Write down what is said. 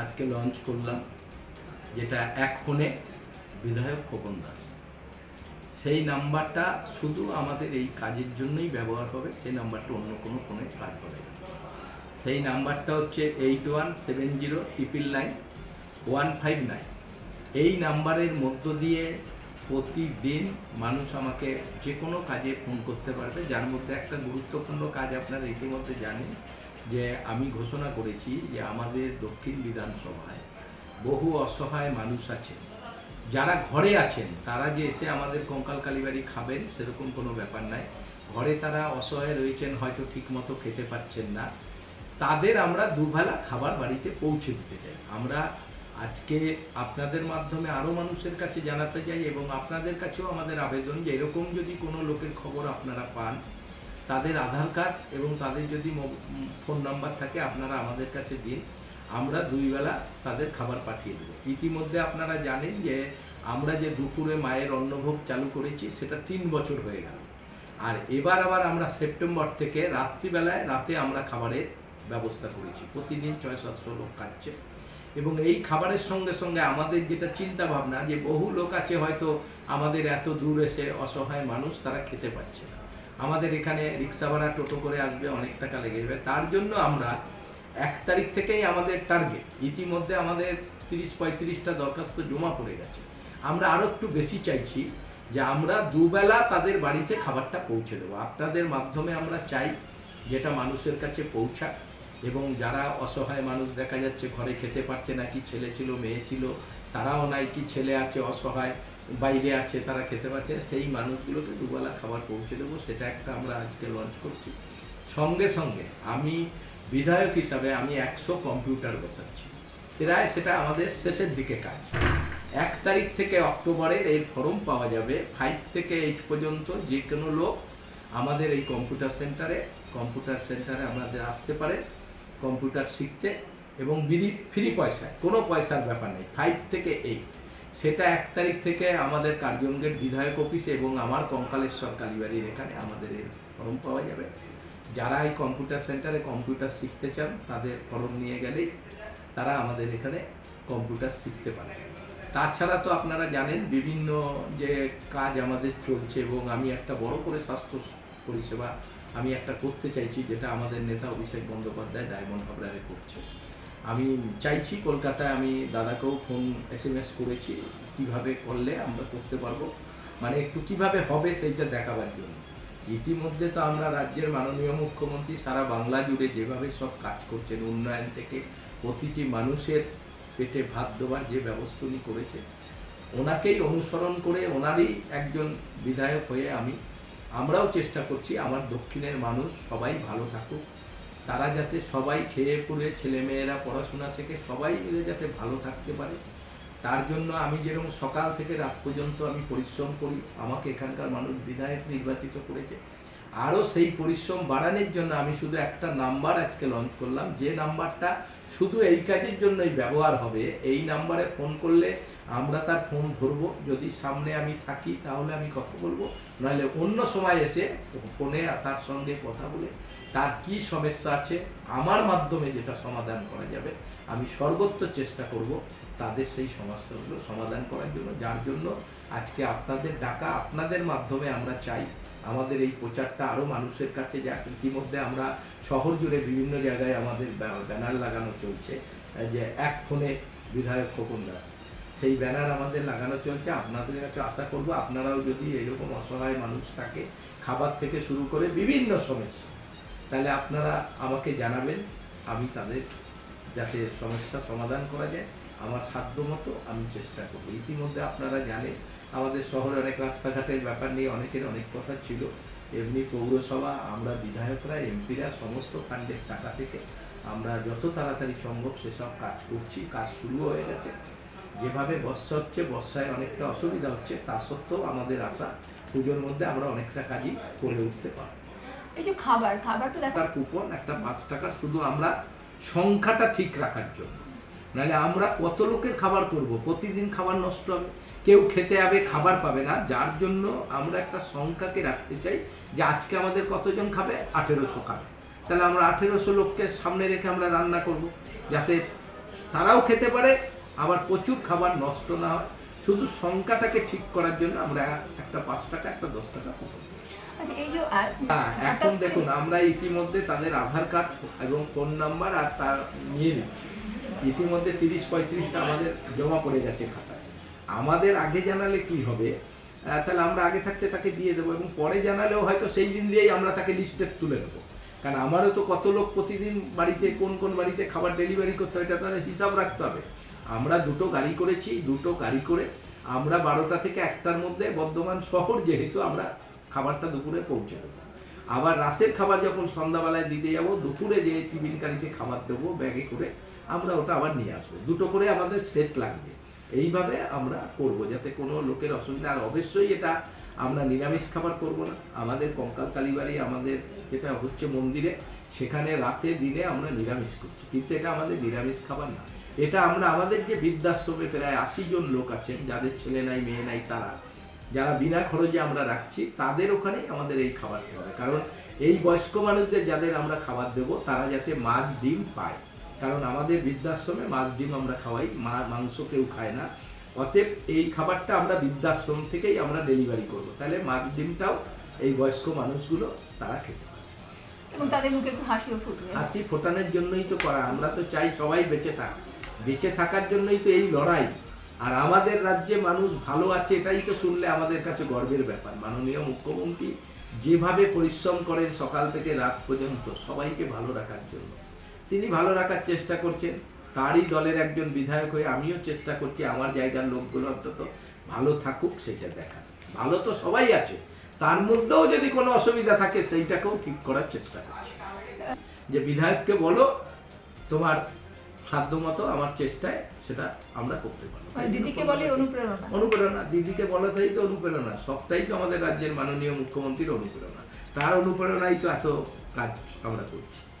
আজকে লঞ্চ করলাম, যেটা এক ফোনে বিধায়ক খোকন দাস। সেই নাম্বারটা শুধু আমাদের এই কাজের জন্যই ব্যবহার হবে, সেই নাম্বারটা অন্য কোনো ফোনে কাজ করে সেই নাম্বারটা হচ্ছে eight one seven zero triple nine one five nine এই নাম্বারের মধ্য দিয়ে প্রতিদিন মানুষ আমাকে যে কোনো কাজে ফোন করতে পারবে। যার মধ্যে একটা গুরুত্বপূর্ণ কাজ আপনারা ইতিমধ্যে জানেন যে আমি ঘোষণা করেছি যে আমাদের দক্ষিণ বিধানসভায় বহু অসহায় মানুষ আছে যারা ঘরে আছেন, তারা যে এসে আমাদের কঙ্কাল কালীবাড়ি খাবেন, সেরকম কোনো ব্যাপার নাই। ঘরে তারা অসহায় রয়েছেন, হয়তো ঠিকমতো খেতে পাচ্ছেন না। তাদের আমরা দুবেলা খাবার বাড়িতে পৌঁছে দিতে চাই। আমরা আজকে আপনাদের মাধ্যমে আরও মানুষের কাছে জানাতে চাই এবং আপনাদের কাছেও আমাদের আবেদন যে এরকম যদি কোনো লোকের খবর আপনারা পান, তাদের আধার কার্ড এবং তাদের যদি ফোন নাম্বার থাকে আপনারা আমাদের কাছে দিন, আমরা দুই বেলা তাদের খাবার পাঠিয়ে দেবো। ইতিমধ্যে আপনারা জানেন যে আমরা যে দুপুরে মায়ের অন্নভোগ চালু করেছি, সেটা তিন বছর হয়ে গেল। আর এবার আবার আমরা সেপ্টেম্বর থেকে রাত্রিবেলায় রাতে আমরা খাবারের ব্যবস্থা করেছি। প্রতিদিন ছয় সাতশো লোক খাচ্ছে। এবং এই খাবারের সঙ্গে সঙ্গে আমাদের যেটা চিন্তা ভাবনা যে বহু লোক আছে হয়তো আমাদের এত দূর এসে অসহায় মানুষ তারা খেতে পাচ্ছে না। আমাদের এখানে রিক্সা ভাড়া টোটো করে আসবে, অনেক টাকা লেগে যাবে। তার জন্য আমরা এক তারিখ থেকেই আমাদের টার্গেট ইতিমধ্যে আমাদের তিরিশ পঁয়ত্রিশটা দরখাস্ত জমা পড়ে গেছে। আমরা আরও একটু বেশি চাইছি যে আমরা দুবেলা তাদের বাড়িতে খাবারটা পৌঁছে দেবো। আপনাদের মাধ্যমে আমরা চাই যেটা মানুষের কাছে পৌঁছাক। এবং যারা অসহায় মানুষ দেখা যাচ্ছে, ঘরে খেতে পারছে না, কি ছেলে ছিল, মেয়ে ছিল, তারাও নাই কি ছেলে আছে অসহায়, বাইরে আছে, তারা খেতে পারছে সেই মানুষগুলোকে দুবেলা খাবার পৌঁছে দেবো, সেটা একটা আমরা আজকে লঞ্চ করছি। সঙ্গে সঙ্গে আমি বিধায়ক হিসাবে আমি একশো কম্পিউটার বসাচ্ছি। প্রায় সেটা আমাদের শেষের দিকে কাজ। এক তারিখ থেকে অক্টোবরের এই ফর্ম পাওয়া যাবে। ফাইভ থেকে এইট পর্যন্ত যে কোনো লোক আমাদের এই কম্পিউটার সেন্টারে কম্পিউটার সেন্টারে আমাদের আসতে পারে। কম্পিউটার শিখতে এবং বিধি ফ্রি পয়সায়, কোনো পয়সার ব্যাপার নেই ফাইভ থেকে এইট সেটা এক তারিখ থেকে আমাদের কার্জনগেট বিধায়ক অফিসে এবং আমার কঙ্কালেশ্বর কালীবাড়ির এখানে আমাদের এই ফর্ম পাওয়া যাবে। যারা এই কম্পিউটার সেন্টারে কম্পিউটার শিখতে চান, তাদের ফর্ম নিয়ে গেলেই তারা আমাদের এখানে কম্পিউটার শিখতে পারে। তাছাড়া তো আপনারা জানেন, বিভিন্ন যে কাজ আমাদের চলছে এবং আমি একটা বড় করে স্বাস্থ্য পরিষেবা আমি একটা করতে চাইছি যেটা আমাদের নেতা অভিষেক বন্দ্যোপাধ্যায় ডায়মন্ড হাবড়ারে করছে। আমি চাইছি কলকাতায় আমি দাদাকেও ফোন, এস এম এস করেছি, কীভাবে করলে আমরা করতে পারব মানে একটু কীভাবে হবে সেইটা দেখাবার জন্য। ইতিমধ্যে তো আমরা রাজ্যের মাননীয় মুখ্যমন্ত্রী সারা বাংলা জুড়ে যেভাবে সব কাজ করছেন, উন্নয়ন থেকে প্রতিটি মানুষের পেটে ভাত দেওয়ার যে ব্যবস্থা করেছে ওনাকেই অনুসরণ করে ওনারই একজন বিধায়ক হয়ে আমি আমরাও চেষ্টা করছি, আমার দক্ষিণের মানুষ সবাই ভালো থাকুক। তারা যাতে সবাই খেয়ে পড়ে, ছেলেমেয়েরা পড়াশোনা শেখে, সবাই মিলে যাতে ভালো থাকতে পারে। তার জন্য আমি যেরকম সকাল থেকে রাত পর্যন্ত আমি পরিশ্রম করি, আমাকে এখানকার মানুষ বিধায়ক নির্বাচিত করেছে আরও সেই পরিশ্রম বাড়ানোর জন্য আমি শুধু একটা নাম্বার আজকে লঞ্চ করলাম। যে নাম্বারটা শুধু এই কাজের জন্যই ব্যবহার হবে, এই নাম্বারে ফোন করলে আমরা তার ফোন ধরবো। যদি সামনে আমি থাকি তাহলে আমি কথা বলব, নাহলে অন্য সময় এসে ফোনে তার সঙ্গে কথা বলে তার কি সমস্যা আছে, আমার মাধ্যমে যেটা সমাধান করা যাবে, আমি সর্বোচ্চ চেষ্টা করব। তাদের সেই সমস্যাগুলো সমাধান করার জন্য। যার জন্য আজকে আপনাদের ডাকা আপনাদের মাধ্যমে আমরা চাই, আমাদের এই প্রচারটা আরও মানুষের কাছে যাক ইতিমধ্যে আমরা শহর জুড়ে বিভিন্ন জায়গায় আমাদের ব্যানার লাগানো চলছে যে এক ফোনে বিধায়ক খোকন দাস সেই ব্যানার আমাদের লাগানো চলছে। আপনাদের কাছে আশা করব আপনারাও যদি এরকম অসহায় মানুষ থাকে, খাবার থেকে শুরু করে বিভিন্ন সমস্যা, তাহলে আপনারা আমাকে জানাবেন। আমি তাদের যাতে সমস্যা সমাধান করা যায়। আমার সাধ্য মতো আমি চেষ্টা করব। ইতিমধ্যে আপনারা জানেন আমাদের শহরে অনেক রাস্তাঘাটের ব্যাপার নিয়ে অনেকের অনেক কথা ছিল। এমনি পৌরসভা আমরা বিধায়করা এমপিরা সমস্ত ফান্ডের টাকা থেকে আমরা যত তাড়াতাড়ি সম্ভব সেসব কাজ করছি। কাজ শুরু হয়ে গেছে। যেভাবে বর্ষা হচ্ছে বর্ষায় অনেকটা অসুবিধা হচ্ছে তা সত্ত্বেও আমাদের আশা পুজোর মধ্যে আমরা অনেকটা কাজই করে উঠতে পারব। এই যে খাবার খাবার তো টাকার কুপন একটা পাঁচ টাকা শুধু আমরা সংখ্যাটা ঠিক রাখার জন্য। নাহলে আমরা কত লোকের খাবার করব? প্রতিদিন খাবার নষ্ট হবে। কেউ খেতে যাবে খাবার পাবে না। যার জন্য আমরা একটা সংখ্যাকে রাখতে চাই যে আজকে আমাদের কতজন খাবে? আঠেরোশো খাবে। তাহলে আমরা আঠেরোশো লোককে সামনে রেখে আমরা রান্না করব। যাতে তারাও খেতে পারে আবার প্রচুর খাবার নষ্ট না হয়। শুধু সংখ্যাটাকে ঠিক করার জন্য আমরা একটা পাঁচ টাকা একটা দশ টাকা। আচ্ছা হ্যাঁ এখন দেখুন আমরা ইতিমধ্যে তাদের আধার কার্ড এবং ফোন নাম্বার আর তার নিয়ে নিচ্ছি। ইতিমধ্যে তিরিশ পঁয়ত্রিশটা আমাদের জমা পড়ে গেছে খাতায়। আমাদের আগে জানালে কি হবে? তাহলে আমরা আগে থাকতে তাকে দিয়ে দেবো এবং পরে জানালেও হয়তো সেই দিন দিয়েই আমরা তাকে লিস্টে তুলে দেবো। কারণ আমারও তো কত লোক প্রতিদিন বাড়িতে, কোন কোন বাড়িতে খাবার ডেলিভারি করতে হয়, এটা তাদের হিসাব রাখতে হবে। আমরা দুটো গাড়ি করেছি, দুটো গাড়ি করে আমরা বারোটা থেকে একটার মধ্যে বর্ধমান শহর যেহেতু আমরা খাবারটা দুপুরে পৌঁছে দেবো। আবার রাতের খাবার যখন সন্ধ্যাবেলায় দিতে যাব, দুপুরে যে টিফিন গাড়িতে খাবার দেবো, ব্যাগে করে আমরা ওটা আবার নিয়ে আসব। দুটো করে আমাদের সেট লাগবে। এইভাবে আমরা করব, যাতে কোনো লোকের অসুবিধা। আর অবশ্যই এটা আমরা নিরামিষ খাবার করব না। আমাদের কঙ্কাল কালীবাড়ি, আমাদের যেটা হচ্ছে মন্দিরে, সেখানে রাতে, দিনে আমরা নিরামিষ করছি। কিন্তু এটা আমাদের নিরামিষ খাবার না। এটা আমরা, আমাদের যে বৃদ্ধাশ্রমে প্রায় আশি জন লোক আছেন, যাদের ছেলে নাই, মেয়ে নাই, তারা। যারা বিনা খরচে আমরা রাখছি, তাদের ওখানেই আমাদের এই খাবার হবে কারণ এই বয়স্ক মানুষদের যাদের আমরা খাবার দেব, তারা যাতে মাছ, ডিম পায়। কারণ আমাদের বৃদ্ধাশ্রমে মাছ ডিম আমরা খাওয়াই মা মাংস কেউ খায় না। অতএব এই খাবারটা আমরা বৃদ্ধাশ্রম থেকেই আমরা ডেলিভারি করব। তাহলে মাছ ডিমটাও এই বয়স্ক মানুষগুলো তারা খেতে পারে। এবং তাদের মুখে হাসিও ফুটবে। হাসি ফোটানোর জন্যই তো করা। আমরা তো চাই সবাই বেঁচে থাক। বেঁচে থাকার জন্যই তো এই লড়াই। আর আমাদের রাজ্যে মানুষ ভালো আছে এটাই তো শুনলে আমাদের কাছে গর্বের ব্যাপার। মাননীয় মুখ্যমন্ত্রী যেভাবে পরিশ্রম করেন সকাল থেকে রাত পর্যন্ত সবাইকে ভালো রাখার জন্য। তিনি ভালো রাখার চেষ্টা করছেন। তারই দলের একজন বিধায়ক হয়ে আমিও চেষ্টা করছি আমার জায়গার লোকগুলো অন্তত ভালো থাকুক সেটা দেখার। ভালো তো সবাই আছে। তার মধ্যেও যদি কোনো অসুবিধা থাকে সেইটাকেও ঠিক করার চেষ্টা করছি। যে বিধায়ককে বলো তোমার সাধ্যমতো আমার চেষ্টায় সেটা আমরা করতে পারব। মানে দিদিকে বলে অনুপ্রেরণা। অনুপ্রেরণা। দিদিকে বলাতেই তো অনুপ্রেরণা। সবটাই তো আমাদের রাজ্যের মাননীয় মুখ্যমন্ত্রীর অনুপ্রেরণা। তার অনুপ্রেরণাই তো এত কাজ আমরা করছি।